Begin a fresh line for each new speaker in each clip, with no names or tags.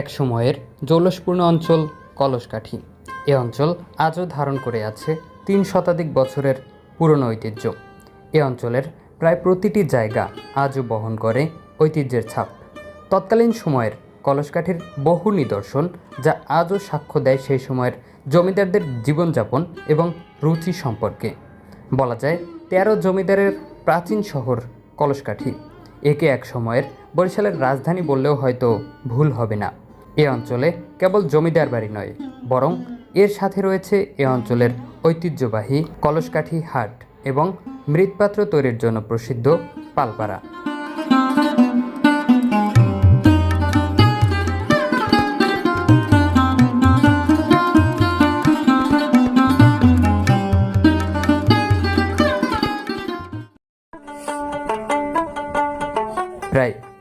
এক সময়ের জৌলসপূর্ণ অঞ্চল কলসকাঠি। এ অঞ্চল আজও ধারণ করে আছে তিন শতাধিক বছরের পুরনো ঐতিহ্য। এ অঞ্চলের প্রায় প্রতিটি জায়গা আজও বহন করে ঐতিহ্যের ছাপ। তৎকালীন সময়ের কলসকাঠির বহু নিদর্শন যা আজও সাক্ষ্য দেয় সেই সময়ের জমিদারদের জীবনযাপন এবং রুচি সম্পর্কে। বলা যায়, তেরো জমিদারের প্রাচীন শহর কলসকাঠি। একে এক সময়ের বরিশালের রাজধানী বললেও হয়তো ভুল হবে না। এ অঞ্চলে কেবল জমিদার বাড়ি নয়, বরং এর সাথে রয়েছে এ অঞ্চলের ঐতিহ্যবাহী কলসকাঠি হাট এবং মৃৎপাত্র তৈরির জন্য প্রসিদ্ধ পালপাড়া।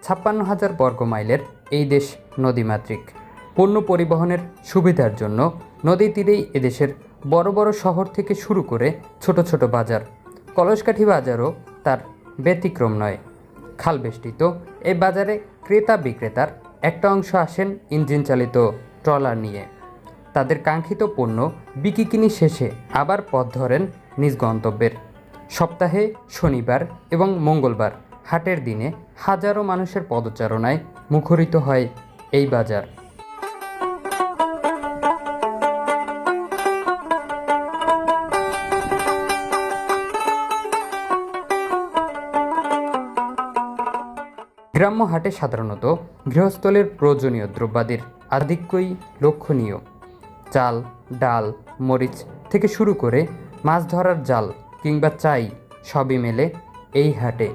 ছাপ্পান্ন হাজার বর্গ মাইলের এই দেশ নদীমাতৃক। পণ্য পরিবহনের সুবিধার জন্য নদী তীরেই এদেশের বড় বড় শহর থেকে শুরু করে ছোট ছোট বাজার। কলসকাঠি বাজারও তার ব্যতিক্রম নয়। খাল বেষ্টিত এই বাজারে ক্রেতা বিক্রেতার একটা অংশ আসেন ইঞ্জিন চালিত ট্রলার নিয়ে। তাদের কাঙ্ক্ষিত পণ্য বিকিকিনি শেষে আবার পথ ধরেন নিজ গন্তব্যের। সপ্তাহে শনিবার এবং মঙ্গলবার হাটের দিনে হাজারো মানুষের পদচারণায় মুখরিত হয় এই বাজার। গ্রাম্য হাটে সাধারণত গৃহস্থলের প্রয়োজনীয় দ্রব্যাদির আধিক্যই লক্ষণীয়। চাল, ডাল, মরিচ থেকে শুরু করে মাছ ধরার জাল কিংবা চাই সবই মেলে এই হাটে।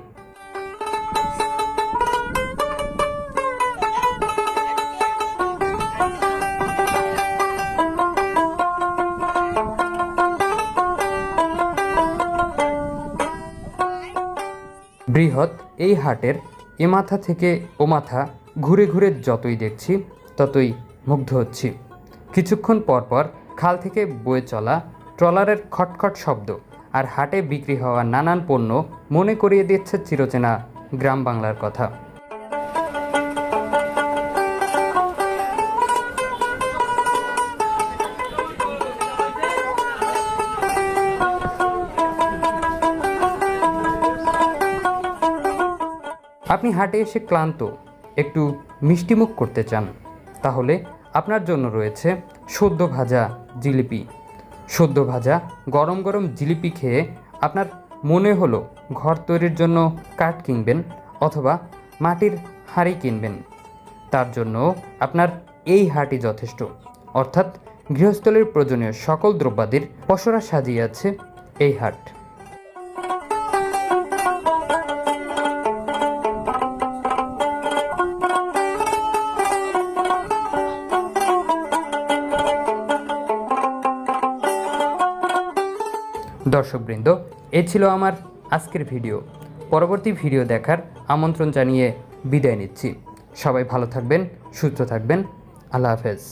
বৃহৎ এই হাটের এ মাথা থেকে ও মাথা ঘুরে ঘুরে যতই দেখছি, ততই মুগ্ধ হচ্ছি। কিছুক্ষণ পরপর পর খাল থেকে বয়ে চলা ট্রলারের খটখট শব্দ আর হাটে বিক্রি হওয়া নানান পণ্য মনে করিয়ে দিচ্ছে চিরচেনা গ্রাম বাংলার কথা। আপনি হাটে এসে ক্লান্ত, একটু মিষ্টিমুখ করতে চান, তাহলে আপনার জন্য রয়েছে সদ্য ভাজা জিলিপি। সদ্য ভাজা গরম গরম জিলিপি খেয়ে আপনার মনে হলো ঘর তৈরির জন্য কাঠ কিনবেন অথবা মাটির হাঁড়ি কিনবেন। তার জন্য আপনার এই হাটই যথেষ্ট। অর্থাৎ গৃহস্থলীর প্রয়োজনীয় সকল দ্রব্যাদির পসরা সাজিয়ে আছে এই হাট। দর্শকবৃন্দ, এ ছিল আমার আজকের ভিডিও। পরবর্তী ভিডিও দেখার আমন্ত্রণ জানিয়ে বিদায় নিচ্ছি। সবাই ভালো থাকবেন, সুস্থ থাকবেন। আল্লাহ হাফেজ।